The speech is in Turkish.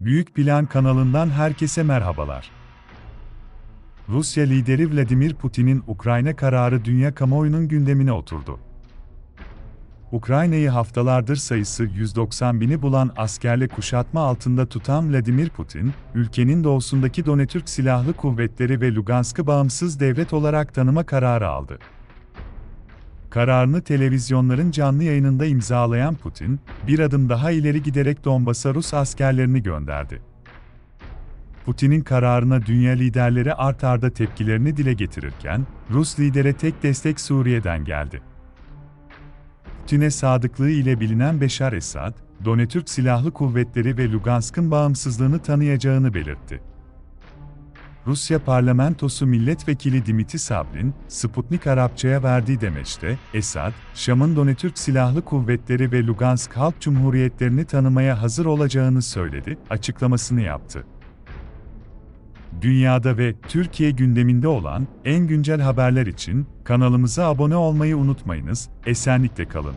Büyük Plan kanalından herkese merhabalar. Rusya lideri Vladimir Putin'in Ukrayna kararı dünya kamuoyunun gündemine oturdu. Ukrayna'yı haftalardır sayısı 190 bini bulan askerle kuşatma altında tutan Vladimir Putin, ülkenin doğusundaki Donetürk Silahlı Kuvvetleri ve Lugansk'ı bağımsız devlet olarak tanıma kararı aldı. Kararını televizyonların canlı yayınında imzalayan Putin, bir adım daha ileri giderek Donbas'a Rus askerlerini gönderdi. Putin'in kararına dünya liderleri art arda tepkilerini dile getirirken, Rus lidere tek destek Suriye'den geldi. Putin'e sadıklığı ile bilinen Beşar Esad, Donetürk Silahlı Kuvvetleri ve Lugansk'ın bağımsızlığını tanıyacağını belirtti. Rusya parlamentosu milletvekili Dimitri Sabrin, Sputnik Arapça'ya verdiği demeçte, Esad, Şam'ın Donetürk Silahlı Kuvvetleri ve Lugansk Halk Cumhuriyetlerini tanımaya hazır olacağını söyledi, açıklamasını yaptı. Dünyada ve Türkiye gündeminde olan en güncel haberler için kanalımıza abone olmayı unutmayınız, esenlikle kalın.